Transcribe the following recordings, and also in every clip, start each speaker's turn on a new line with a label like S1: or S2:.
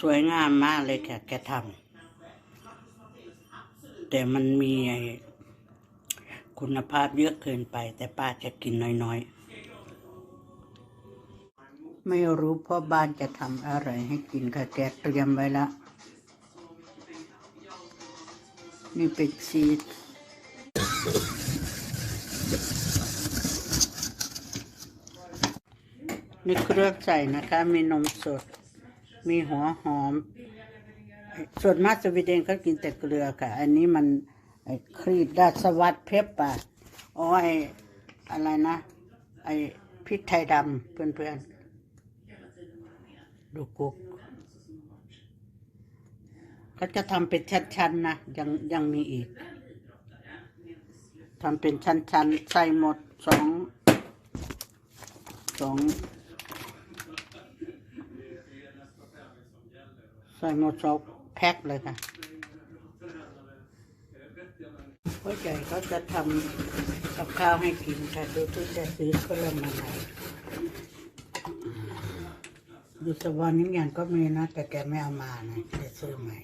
S1: สวยงามมากเลยค่ะ แกทำแต่มันมีคุณภาพเยอะเกินไป แต่ป้าจะกินน้อยๆ ไม่รู้พ่อบ้านจะทำอะไรให้กินค่ะแกเตรียมไว้แล้วนี่เป็นชีสนี่เครื่องใส่นะคะ มีนมสด มีหัวหอม ส่วนมากสวีเดนเขากินแต่เกลือค่ะ อันนี้มันครีดดาสวัสดเพปปะอ๋อไออะไรนะ ไอพริกไทยดำเพื่อนๆ ดูกุกเขาจะทำเป็นชั้นๆนะยังยังมีอีกทำเป็นชั้นๆ ใส่หมดสองสอง ใส่หมดสองแพ็คเลยค่ะพ่อใหญ่เขาจะทำกับข้าวให้กินค่ะ ดูที่จะซื้อเรื่องมาไหนดูสวรรค์นิ้อย่างก็มีนะ แต่แกไม่เอามานะจะซื้อใหม่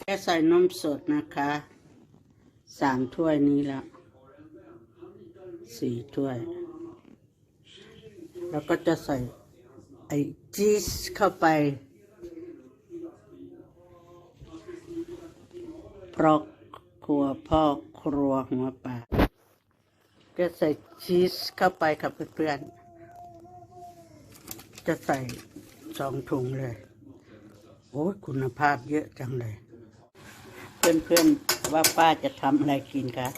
S1: แค่ใส่นมสดนะคะ สามถ้วยนี้แล้ว สี่ถ้วย แล้วก็จะใส่ไอ้ชีสเข้าไปเพราะครัวพ่อครัวหัวป่าจะใส่ชีสเข้าไปกับเพื่อนๆ จะใส่สองถุงเลย โอ้ยคุณภาพเยอะจังเลย เพื่อนๆ ว่าป้าจะทำอะไรกินคะ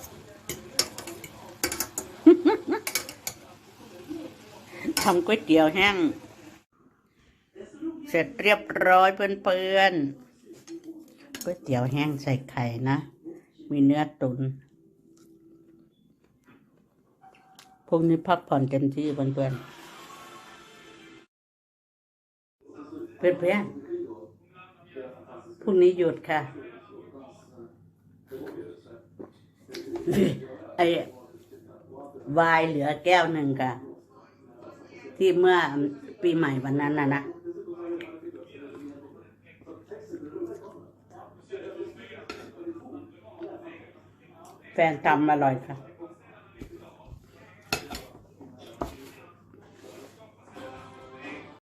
S1: ทำก๋วยเตี๋ยวแห้ง เสร็จเรียบร้อยเพื่อนๆก๋วยเตี๋ยวแห้งใส่ไข่นะ มีเนื้อตุนพวกนี้พักผ่อนเต็มที่เพื่อนๆ เพื่อนๆพรุ่งนี้หยุดค่ะ ไอ้วายเหลือแก้วหนึ่งค่ะ ที่เมื่อปีใหม่วันนั้นนะนะแฟนทำอร่อยค่ะ